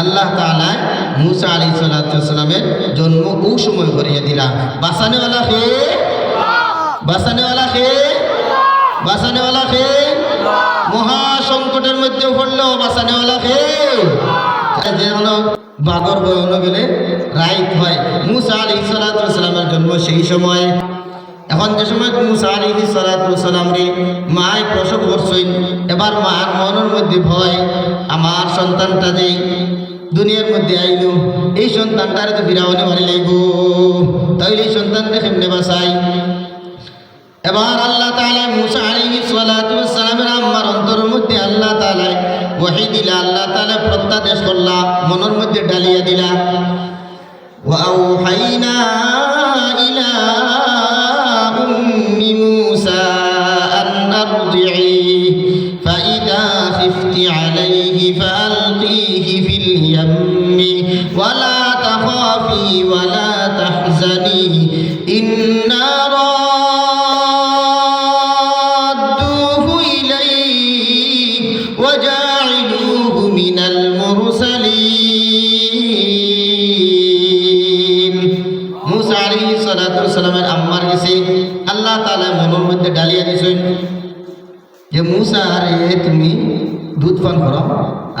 আল্লাহ তালা মুসা আলী সাল্লামের জন্ম ও সময় করিয়ে দিলা। বাসানেওয়ালা খে বাসানেওয়ালা খে বাসানেওয়ালা খে মহা মধ্যে পড়ল বাসানেওয়ালা খে যে হলো বাগর বয়ন গেলে রাইত হয়। মুসা আলী সাল্লামের জন্ম সেই সময়। এখন যে সময় মুসা আলী সালাতাম রে মায় প্রসব করছেন এবার মার মনের মধ্যে ভয় আমার সন্তানটা যে দুনিয়ার মধ্যে আইল এই সন্তানটারে তো ফিরাওনে মারি লাগব তাইলে এই সন্তানটা কেমনে বাসাই এবার আল্লাহ তাআলা মুসা আলাইহি সালাতু সালামের আম্মার অন্তরের মধ্যে আল্লাহ তাআলা ওহী দিলা আল্লাহ তাআলা প্রত্যাদেশ করলা মনের মধ্যে ডালিয়া দিলা وأوحينا সালাতু সালামের আম্মার গেছে আল্লাহ তাআলা মনের মধ্যে ডালিয়া দিছেন যে মুসা রে তুমি দুধ পান করো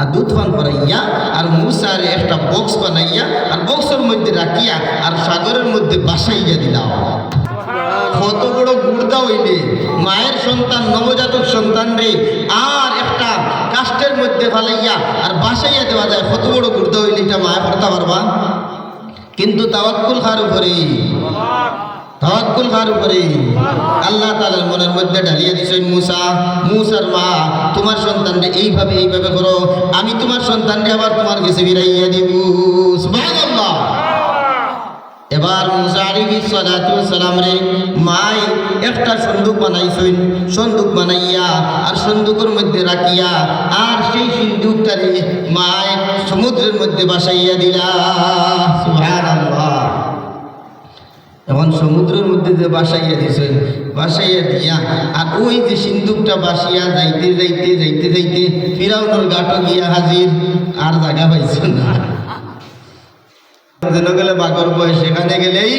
আর দুধ পান করাইয়া আর মুসারে একটা বক্স বানাইয়া আর বক্সের মধ্যে রাখিয়া আর সাগরের মধ্যে বাসাইয়া দিলাম। কত বড় গুড়দা হইলে মায়ের সন্তান নবজাতক সন্তান রে আর একটা কাষ্টের মধ্যে ফালাইয়া আর বাসাইয়া দেওয়া যায় কত বড় গুড়দা হইলে এটা মায়া করতে পারবা? কিন্তু তাওয়াক্কুল খার উপরে তাওয়াক্কুল খার উপরে। আল্লাহ তাআলার মনের মধ্যে ঢালিয়ে দিছেন মুসা, মুসার মা, তোমার সন্তানকে এইভাবে এইভাবে করো, আমি তোমার সন্তানকে আবার তোমার কাছে ফিরাইয়া দিব। এবার মুসা আলাইহিস সালাতু সালাম রে মাই, একটা সন্দুক বানাইছেন, সন্দুক বানাইয়া আর সন্দুকের মধ্যে রাখিয়া আর সেই সিন্দুকটারে মাই সমুদ্রের মধ্যে বাসাইয়া দিলা। সুবহানাল্লাহ। এখন সমুদ্রের মধ্যে যে বাসাইয়া দিছেন বাসাইয়া দিয়া, আর ওই যে সিন্দুকটা বাসিয়া যাইতে যাইতে যাইতে যাইতে ফিরাউনের গাটো গিয়া হাজির, আর জায়গা পাইছে না। যেন গেলে বাঘর বয় সেখানে গেলেই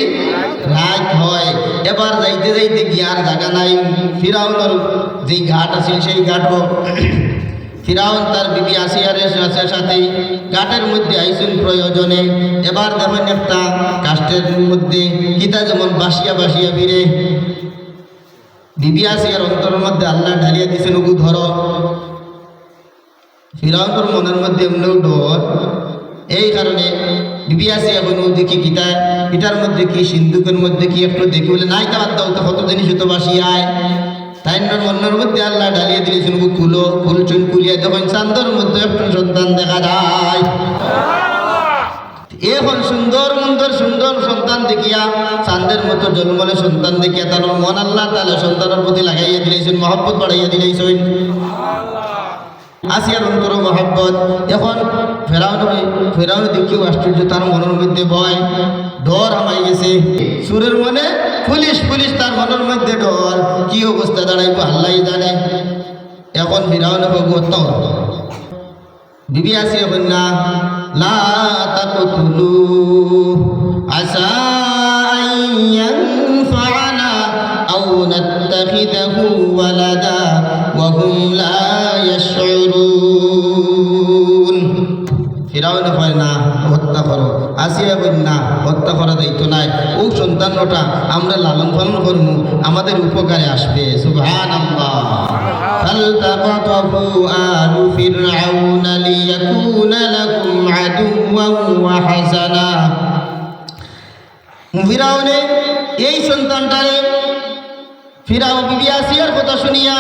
রাত হয়। এবার যাইতে যাইতে গিয়ে আর জায়গা নাই। ফিরাউনের যে ঘাট আছে সেই ঘাটও ফিরাউন তার বিবি আসিয়ারের সাথে ঘাটের মধ্যে আইসুন প্রয়োজনে, এবার দেখেন একটা কাষ্টের মধ্যে গীতা যেমন বাসিয়া বাসিয়া ফিরে। বিবি আসিয়ার অন্তরের মধ্যে আল্লাহ ঢালিয়া দিছেন, ওগু ধর। ফিরাউনের মনের মধ্যে এমনিও ডর। এই কারণে বিবি আছে এখন দেখি গীতা গীতার মধ্যে কি, সিন্ধুকের মধ্যে কি একটু দেখি? বলে, নাই তা দাও, তো কত জিনিস তো বাসি আয় তাই মনের মধ্যে আল্লাহ ডালিয়ে দিয়েছেন খুলো খুলছুন খুলিয়া তখন চান্দর মধ্যে একটু সন্তান দেখা যায়। এখন সুন্দর সুন্দর সুন্দর সন্তান দেখিয়া চান্দের মতো জন্মলে সন্তান দেখিয়া তার মন আল্লাহ তাহলে সন্তানের প্রতি লাগাইয়া দিলেছেন, মহব্বত বাড়াইয়া দিলেছেন। আসিয়ার অন্তর মহব্বত। এখন ফেরাউন ফেরাউন দেখিও আশ্চর্য, তার মনের মধ্যে ভয়, ডর আমাই গেছে। সুরের মনে পুলিশ পুলিশ, তার মনের মধ্যে ডর। কি অবস্থা দাঁড়াইব আল্লাহ জানে। এখন ফেরাউন ভগবত বিবি আসিয়া বন্যা লা তাকতুলু আসা আসিয়া বল না হত্যা করা দায়িত্ব নাই ও সন্তানটা আমরা লালন পালন করবো আমাদের উপকারে আসবে সুবহান فالتقطه آل فرعون ليكون لكم عدوا وحسنا ফিরাউনে এই সন্তানটারে ফিরাও বিবি আসিয়ার কথা শুনিয়া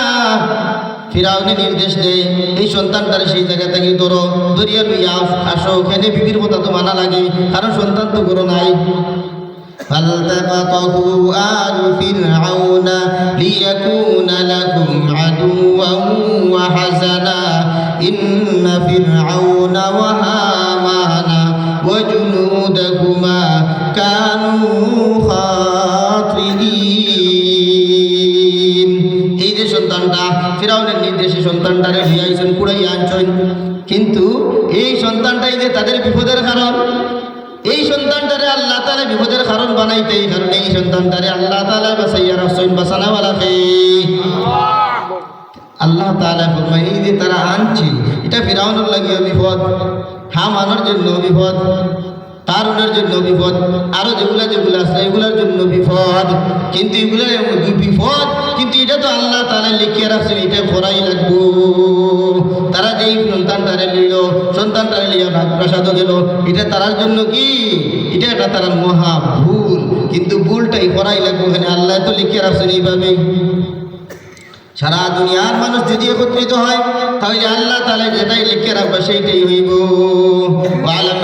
ফিরাউনে নির্দেশ দেয় এই সন্তানটারে সেই জায়গা থেকে ধরো দরিয়া লইয়া আসো ওখানে বিবির কথা তো মানা লাগে কারণ সন্তান তো করো নাই فالتقطه آل فرعون ليكون لكم عدوا وحزنا إن فرعون সন্তানটারে লিয়াইছেন কুড়াই আনছেন কিন্তু এই সন্তানটাই যে তাদের বিপদের কারণ, এই সন্তানটারে আল্লাহ তালা বিপদের কারণ বানাইতে এই কারণে এই সন্তানটারে আল্লাহ তালা বাসাইয়া রাখছেন বাসানাওয়ালাকে। আল্লাহ তালা ফরমাই যে তারা আনছে, এটা ফিরাউনের লাগিয়ে বিপদ হামানোর জন্য বিপদ কারণের জন্য বিপদ আরও যেগুলা যেগুলো আছে, এগুলার জন্য বিপদ। কিন্তু এগুলা বিপদ, কিন্তু এটা তো আল্লাহ তালা লিখিয়ে রাখছেন, এটা করাই লাগবো। তারা যেই সন্তানটারে নিল সন্তানটারে লিয়া রাজপ্রাসাদ গেল, এটা তারার জন্য কি? এটা একটা তারা মহা ভুল। কিন্তু ভুলটাই করাই লাগবো এখানে। আল্লাহ তো লিখিয়ে রাখছেন এইভাবেই সারা দুনিয়ার মানুষ যদি একত্রিত হয়, তাহলে আল্লাহ তাহলে যেটাই লিখে রাখবে সেইটাই হইব। ওয়ালাম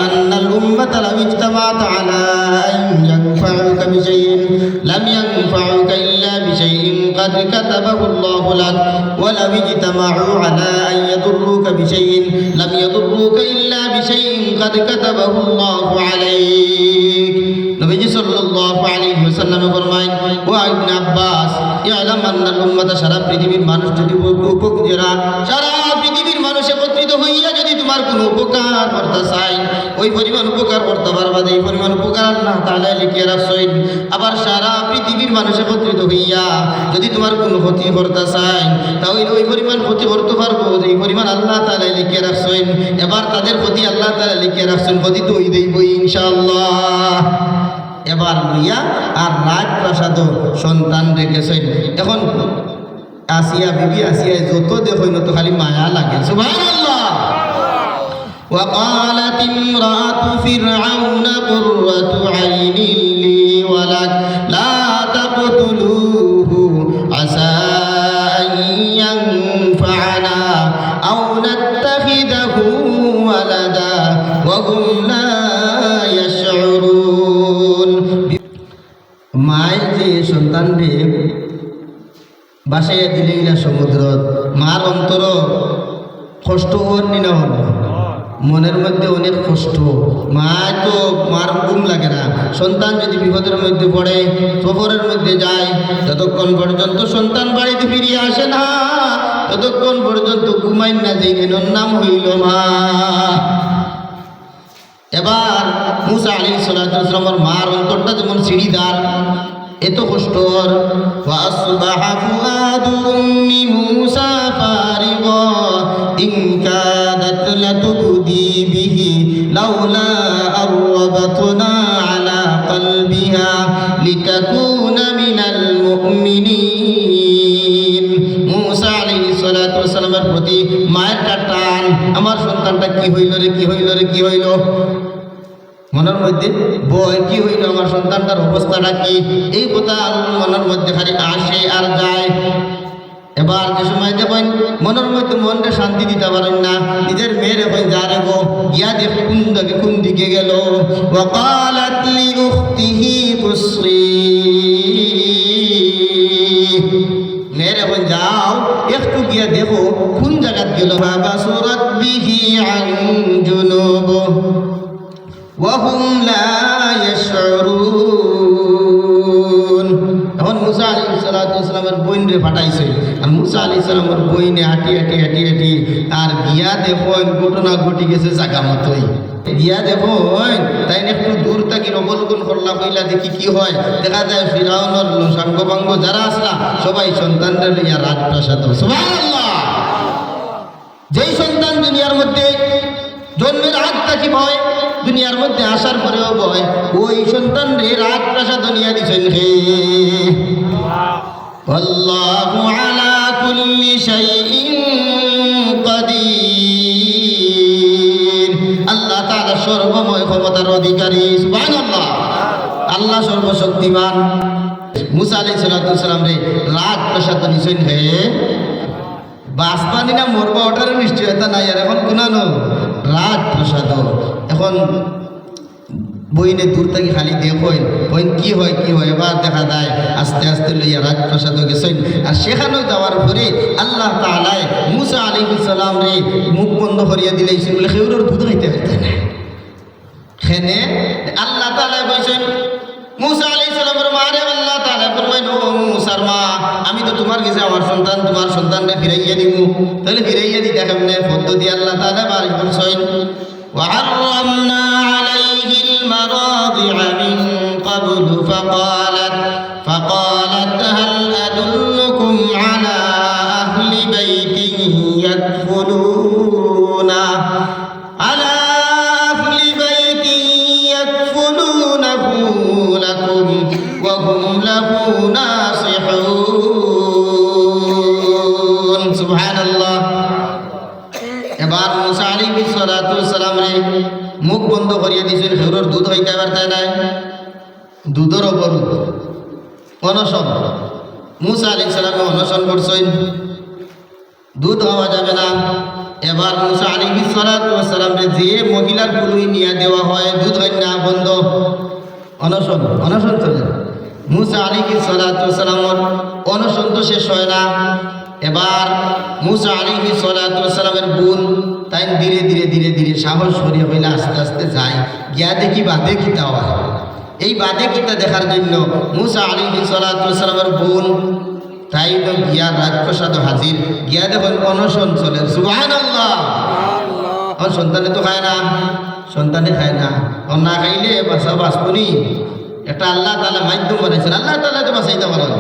আন্নাল উম্মাতা লাউ ইজতামাত আলা আন ইয়ানফাউকা বিশাইইন লাম ইয়ানফাউকা ইল্লা বিশাইইন قد كتبه الله لك ولو اجتمعوا على أن يضروك بشيء لم يضروك إلا بشيء قد كتبه الله عليك নবীজি সাল্লাল্লাহু আলাইহি ওয়াসাল্লাম ফরমায় ও ইবনে আব্বাস ইয়ালাম আন্নাল উম্মাতা সারা পৃথিবীর মানুষ যদি উপকারা সারা পৃথিবীর মানুষ একত্রিত হইয়া যদি তোমার কোনো উপকার করতে চাই, ওই পরিমাণ উপকার করতে পারবা এই পরিমাণ উপকার আল্লাহ তাআলা লিখে রাখছেন। আবার সারা পৃথিবীর মানুষ একত্রিত হইয়া যদি তোমার কোনো ক্ষতি করতে চাই, তাহলে ওই পরিমাণ ক্ষতি করতে পারব, এই পরিমাণ আল্লাহ তাআলা লিখে রাখছেন। এবার তাদের ক্ষতি আল্লাহ তাআলা লিখে রাখছেন ক্ষতি তো ওই দেবই ইনশাআল্লাহ। এবার লইয়া আর রাজপ্রাসাদ সন্তান রেখেছেন। এখন আসিয়া বিবি আসিয়া যত দেখই তো খালি মায়া লাগে, সুবহানাল্লাহ। وقالت امرأة فرعون قرة عين মনের মধ্যে অনেক কষ্ট। মা তো মার ঘুম লাগে না। সন্তান যদি বিপদের মধ্যে পড়ে, সফরের মধ্যে যায়, যতক্ষণ পর্যন্ত সন্তান বাড়িতে ফিরিয়ে আসে না, ততক্ষণ পর্যন্ত ঘুমাইন না যে কেন নাম হইল মা। এবার মুসা আলী সালামর মার অন্তরটা যেমন সিঁড়িদার, এত কষ্টর মুসা পারিব ইনকাদাত به لولا أن ربطنا على قلبها لتكون من المؤمنين মুসা আলাইহিস সালাতু ওয়াসালামের প্রতি মায়ের টান আমার সন্তানটা কি হইল রে কি হইল রে কি হইল মনের মধ্যে বয় কি হইল আমার সন্তানটার অবস্থাটা কি এই কথা মনের মধ্যে খালি আসে আর যায় এবার যে সময় দেখেন মনের মধ্যে মনটা শান্তি দিতে পারেন না নিজের মেয়ের এখন যা রেগো গিয়া দেখ কোন দিকে কোন দিকে গেল وقالت لأخته قصري মেয়ের এখন যাও একটু গিয়া দেখো কোন জায়গাত গেল বাবা সুরত বিহি আন জুনুব وهم لا يشعرون আলী সালামের বইন রে ফাটাইছে। আর মুসা আলী সালামের বইনে হাঁটি হাঁটি হাঁটি হাঁটি আর গিয়া দেখুন ঘটনা ঘটি গেছে জাগা মতোই। গিয়া দেখুন তাই একটু দূর থাকি অবলোকন করলা কইলা দেখি কি হয়। দেখা যায় ফিরাউনের সাঙ্গবাঙ্গ যারা আসলা, সবাই সন্তানদের লইয়া রাজপ্রাসাদ যেই সন্তান দুনিয়ার মধ্যে জন্মের আগ থাকি ভয় দুনিয়ার মধ্যে আসার পরেও ভয় ওই সন্তান রে রাত প্রাসাদ দুনিয়া দিছেন হে। আল্লাহু আলা কুল্লি শাইইন কাদির আল্লাহ তাআলা সর্বময় ক্ষমতার অধিকারী, সুবহানাল্লাহ। আল্লাহ সর্বশক্তিমান। মুসা আলাইহিস সালাম রে রাত প্রাসাদ দিছেন হে। বাসপানি না মরবা ওটারও নিশ্চয়তা নাই, আর এখন কোনানো রাত প্রসাদ। এখন বইনে দূর থেকে খালি দেখেন বইন কি হয় কি হয় এবার দেখা যায় আস্তে আস্তে লইয়া রাজ প্রসাদ গেছেন আর সেখানেও যাওয়ার পরে আল্লাহ তালাই মুসা আলী সালাম রে মুখ বন্ধ করিয়া দিলেছেন বলে সেউরের দুধ খাইতে পারতে না সেনে আল্লাহ তালাই কইছেন মুসা আলী সালামের মা রে আল্লাহ তাআলা ফরমাইন ও মুসার মা আমি তো তোমার তোমার কাছে আমার সন্তান তোমার সন্তানকে ফিরাইয়া দিব তাহলে ফিরাইয়া দিতে কেমনে পদ্ধতি আল্লাহ তাহলে বাড়ি করছেন وحرمنا عليه المراضع من قبل فقالت فقالت هل أدلكم على أهل بيت يكفلونه على أهل بيت يكفلونه لكم وهم له ناصحون سبحان الله এবার মুসা আলী সালাম রে মুখ বন্ধ করিয়া দিয়েছেন দুধের ওপর অনশন মুসা আলী সালামে অনশন করছেন। দুধ হওয়া যাবে না। এবার মুসা আলী সালাম যে মহিলার কুলুই নিয়ে দেওয়া হয়, দুধ হয় না বন্ধ। অনশন অনশন চলে। মুসা আলী সালামর অনশন তো শেষ হয় না। এবার মুসা আলী সালামের বোন তাই ধীরে ধীরে ধীরে ধীরে সাহস করিয়া হইলে আস্তে আস্তে যায়। গিয়া দেখি বাদে কিতা হয় এই বাদে কিতা দেখার জন্য মুসা আলী সালামের বোন তাই তো গিয়া রাজপ্রসাদ হাজির। গিয়া দেখুন অনশন চলে। সুবাহান আল্লাহ আমার সন্তানে তো খায় না। সন্তানে খায় না। ও না খাইলে বাসা বাঁচবনি একটা আল্লাহ তালা মাধ্যম বানাইছেন। আল্লাহ তালা তো বাঁচাইতে পারেন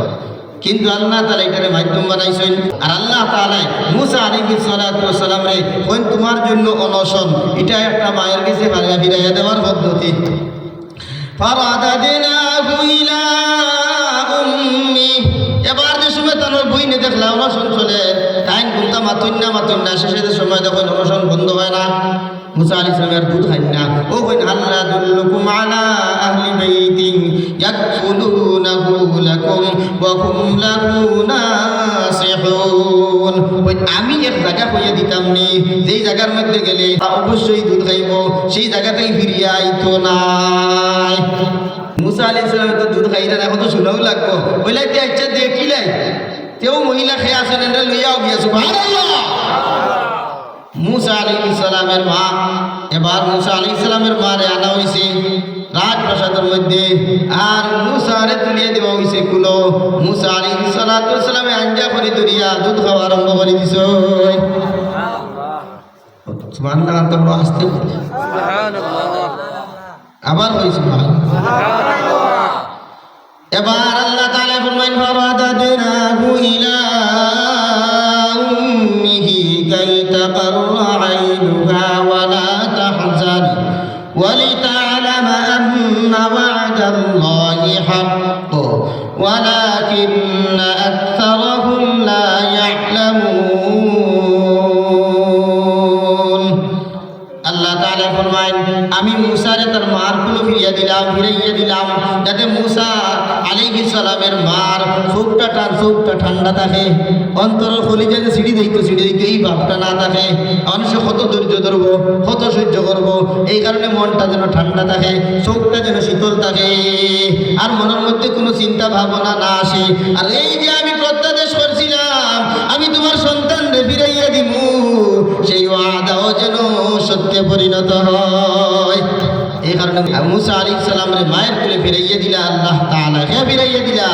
কিন্তু আল্লাহ তালা এটারে মাধ্যম বানাইছেন। আর আল্লাহ তালাই মুসা আলী সালাম রে তোমার জন্য অনশন। এটা একটা মায়ের কাছে ফিরাইয়া দেওয়ার এবার যে সময় তার বইনে দেখলাম অনশন চলে, তাই মাতুন না মাতুন সময় যখন অনশন বন্ধ হয় না মুসা দুধ খাই না ও আল্লাহ দুল্লুকুম আলা আহলি বাইতিন ইয়াকফুলুনাহু লাকুম ওয়া হুম ওই আমি এক জায়গা হইয়া দিতাম নি। যেই জায়গার মধ্যে গেলে অবশ্যই দুধ খাইব সেই জায়গাতেই ফিরিয়া আইতো নাই। মুসা আলী ইসলাম তো দুধ খাই না এখন তো শুনাও লাগবো। বলে তে আচ্ছা দেখিলাই তেও মহিলা খেয়ে আসেন এটা লইয়াও গিয়েছো মুসা আলী ইসলামের মা, এবার মুসা আলী ইসলামের মারে আনা হয়েছে রাজপ্রাসাদের মধ্যে আর মুসারে তুলিয়ে দেওয়া হয়েছে কুলো। মুসা আলী সালাতামে আঞ্জা করে দরিয়া দুধ খাওয়া আরম্ভ করে দিছ। আসতে আবার হয়েছে এবার আল্লাহ তাআলা ফরমাইন ফারাদাদনাহু ইলা ولتعلم أن وعد الله حق ولكن أكثرهم لا يعلمون আল্লাহ তাআলা ফরমায় আমি মুসারে তার মার কুলো ফিরিয়ে দিলাম ফিরাইয়া দিলাম যাতে মুসা আলাইহিস সালামের মার চোখটা টান চোখটা ঠান্ডা থাকে। অন্তর ফলি যাতে সিঁড়ি দেখতো সিঁড়ি দেখতো এই ভাবটা না থাকে। মানুষ কত ধৈর্য ধরবো, কত সহ্য করব, এই কারণে মনটা যেন ঠান্ডা থাকে চোখটা যেন শীতল থাকে। আর মনের মধ্যে কোনো চিন্তা, ভাবনা না আসে। আর এই যে আমি প্রত্যাদেশ করছিলাম, আমি তোমার সন্তান রে ফিরাইয়া দিব সেই ওয়াদাও যেন সত্যে পরিণত হয়। মুসা আলী সালামের মায়ের কোলে ফিরাইয়া দিলা আল্লাহ তাআলা কে ফিরাইয়া দিলা।